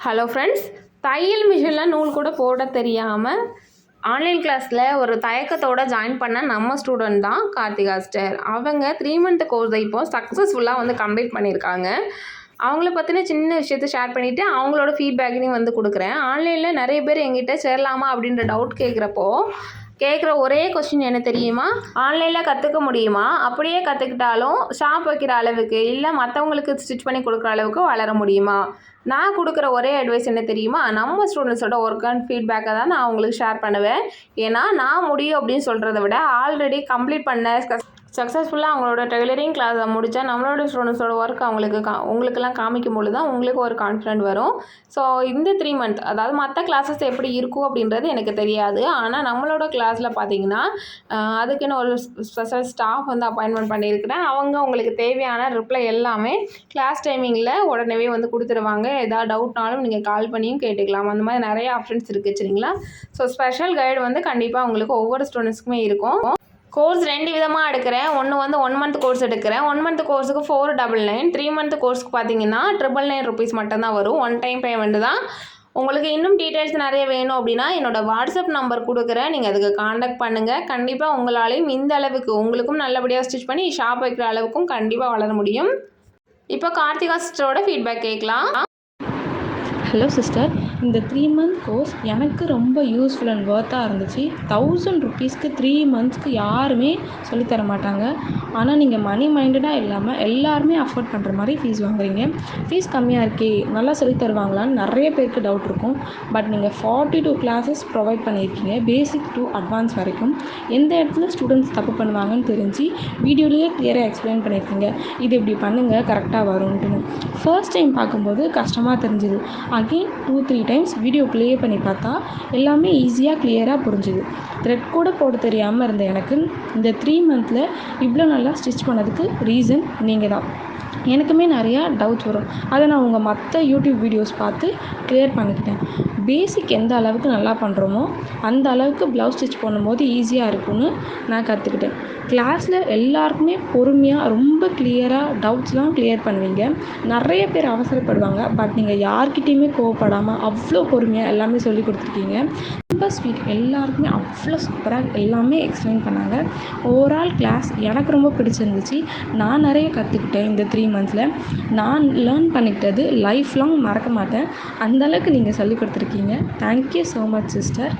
Hello friends தையல் மிஷினில் நூல் கூட போட தெரியாமல் ஆன்லைன் கிளாஸில் ஒரு தயக்கத்தோட ஜாயின் பண்ண நம்ம ஸ்டூடெண்ட் தான் கார்த்திகாஸ்டர் அவங்க த்ரீ மந்த் கோர்ஸை இப்போ சக்ஸஸ்ஃபுல்லாக வந்து கம்ப்ளீட் பண்ணியிருக்காங்க. அவங்கள பற்றின சின்ன விஷயத்த ஷேர் பண்ணிவிட்டு அவங்களோட ஃபீட்பேக்கையும் வந்து கொடுக்குறேன். ஆன்லைனில் நிறைய பேர் எங்கிட்ட சேரலாமா அப்படின்ற டவுட் கேட்குறப்போ கேட்குற ஒரே கொஸ்டின் என்ன தெரியுமா? ஆன்லைனில் கற்றுக்க முடியுமா? அப்படியே கற்றுக்கிட்டாலும் ஷாப் வைக்கிற அளவுக்கு இல்லை மற்றவங்களுக்கு ஸ்டிச் பண்ணி கொடுக்குற அளவுக்கு வளர முடியுமா? நான் கொடுக்குற ஒரே அட்வைஸ் என்ன தெரியுமா? நம்ம ஸ்டூடெண்ட்ஸோட ஒர்க் அண்ட் ஃபீட்பேக்கை தான் நான் உங்களுக்கு ஷேர் பண்ணுவேன். ஏன்னா நான் முடியும் அப்படின்னு சொல்கிறத விட ஆல்ரெடி கம்ப்ளீட் பண்ண சக்ஸஸ்ஃபுல்லாக அவங்களோட டெய்லரிங் கிளாஸை முடித்தா நம்மளோட ஸ்டூடெண்ட்ஸோட ஒர்க் அவங்களுக்கு கா உங்களுக்கெல்லாம் காமிக்கும் பொழுது தான் உங்களுக்கு ஒரு கான்ஃபிடென்ட் வரும். ஸோ இந்த த்ரீ மந்த் அதாவது மற்ற கிளாஸஸ் எப்படி இருக்கும் அப்படின்றது எனக்கு தெரியாது. ஆனால் நம்மளோட கிளாஸில் பார்த்தீங்கன்னா அதுக்குன்னு ஒரு ஸ்பெஷல் ஸ்டாஃப் வந்து அப்பாயின்மெண்ட் பண்ணியிருக்கிறேன். அவங்க உங்களுக்கு தேவையான ரிப்ளை எல்லாமே கிளாஸ் டைமிங்கில் உடனே வந்து கொடுத்துருவாங்க. ஏதாவது டவுட்னாலும் நீங்கள் கால் பண்ணியும் கேட்டுக்கலாம். அந்த மாதிரி நிறைய ஆப்ஷன்ஸ் இருக்குது சரிங்களா? ஸோ ஸ்பெஷல் கைடு வந்து கண்டிப்பாக உங்களுக்கு ஒவ்வொரு ஸ்டூடெண்ட்ஸ்க்குமே இருக்கும். கோர்ஸ் ரெண்டு விதமாக எடுக்கிறேன். ஒன்று வந்து ஒன் மந்த் கோர்ஸ் எடுக்கிறேன். One month கோர்ஸுக்கு four double nine three month கோர்ஸ்க்கு பார்த்தீங்கன்னா ட்ரிபிள் நைன் ருபீஸ் மட்டும்தான் வரும். ஒன் டைம் பேமெண்ட் தான். உங்களுக்கு இன்னும் டீட்டெயில்ஸ் நிறைய வேணும் அப்படின்னா என்னோடய வாட்ஸ்அப் நம்பர் கொடுக்குறேன். நீங்கள் அதுக்கு காண்டாக்ட் பண்ணுங்கள் கண்டிப்பாக உங்களாலையும் இந்த அளவுக்கு உங்களுக்கும் நல்லபடியாக ஸ்டிச் பண்ணி ஷாப் வைக்கிற அளவுக்கும் கண்டிப்பாக வளர முடியும். இப்போ கார்த்திகா சிஸ்டரோட ஃபீட்பேக் கேட்கலாம். ஹலோ சிஸ்டர் இந்த த்ரீ மந்த் கோர்ஸ் எனக்கு ரொம்ப யூஸ்ஃபுல் அண்ட் ஒர்த்தாக இருந்துச்சு. தௌசண்ட் ருபீஸ்க்கு த்ரீ மந்த்ஸ்க்கு யாருமே சொல்லித் தர மாட்டாங்க. ஆனால் நீங்கள் மணி மைண்டடாக இல்லாமல் எல்லாருமே அஃபோர்ட் பண்ணுற மாதிரி ஃபீஸ் வாங்குறீங்க. ஃபீஸ் கம்மியாக இருக்கே நல்லா சொல்லித் தருவாங்களான்னு நிறைய பேருக்கு டவுட் இருக்கும். பட் நீங்கள் ஃபார்ட்டி டூ கிளாஸஸ் ப்ரொவைட் பண்ணியிருக்கீங்க பேசிக் டு அட்வான்ஸ் வரைக்கும். எந்த இடத்துல ஸ்டூடெண்ட்ஸ் தப்பு பண்ணுவாங்கன்னு தெரிஞ்சு வீடியோலேயே கிளியராக எக்ஸ்பிளைன் பண்ணியிருக்கீங்க. இது இப்படி பண்ணுங்கள் கரெக்டாக வரும்ட்டுன்னு ஃபர்ஸ்ட் டைம் பார்க்கும்போது கஷ்டமாக தெரிஞ்சுது. Again two three times video play பண்ணி பார்த்தா எல்லாமே ஈஸியாக கிளியராக புரிஞ்சுது. த்ரெட் கூட போட தெரியாமல் இருந்த எனக்கு இந்த த்ரீ மந்தில் இவ்வளோ நல்லா ஸ்டிச் பண்ணதுக்கு ரீசன் நீங்கள் தான் எனக்குமே நிறையா டவுட்ஸ் வரும். அதை நான் உங்கள் மற்ற யூடியூப் வீடியோஸ் பார்த்து கிளியர் பண்ணிக்கிட்டேன். பேசிக் எந்த அளவுக்கு நல்லா பண்ணுறோமோ அந்த அளவுக்கு ப்ளவுஸ் ஸ்டிச் பண்ணும்போது ஈஸியாக இருக்கும்னு நான் கற்றுக்கிட்டேன் கிளாஸில் எல்லாருக்குமே பொறுமையாக ரொம்ப கிளியராக டவுட்ஸ்லாம் கிளியர் பண்ணுவீங்க. நிறைய பேர் அவசரப்படுவாங்க. பட் நீங்கள் யார்கிட்டேயுமே கோவப்படாமல் அவ்வளோ பொறுமையாக எல்லாமே சொல்லி கொடுத்துருக்கீங்க. ரொம்ப ஸ்வீட் எல்லாருக்குமே அவ்வளோ சூப்பராக எல்லாமே எக்ஸ்பிளைன் பண்ணாங்க. ஓவரால் கிளாஸ் எனக்கு ரொம்ப பிடிச்சிருந்துச்சு. நான் நிறைய கற்றுக்கிட்டேன் இந்த த்ரீ மந்த்ஸில் நான் லேர்ன் பண்ணிக்கிட்டது லைஃப் லாங் மறக்க மாட்டேன். அந்தளவுக்கு நீங்கள் சொல்லிக் கொடுத்துருக்கீங்க. Thank you so much sister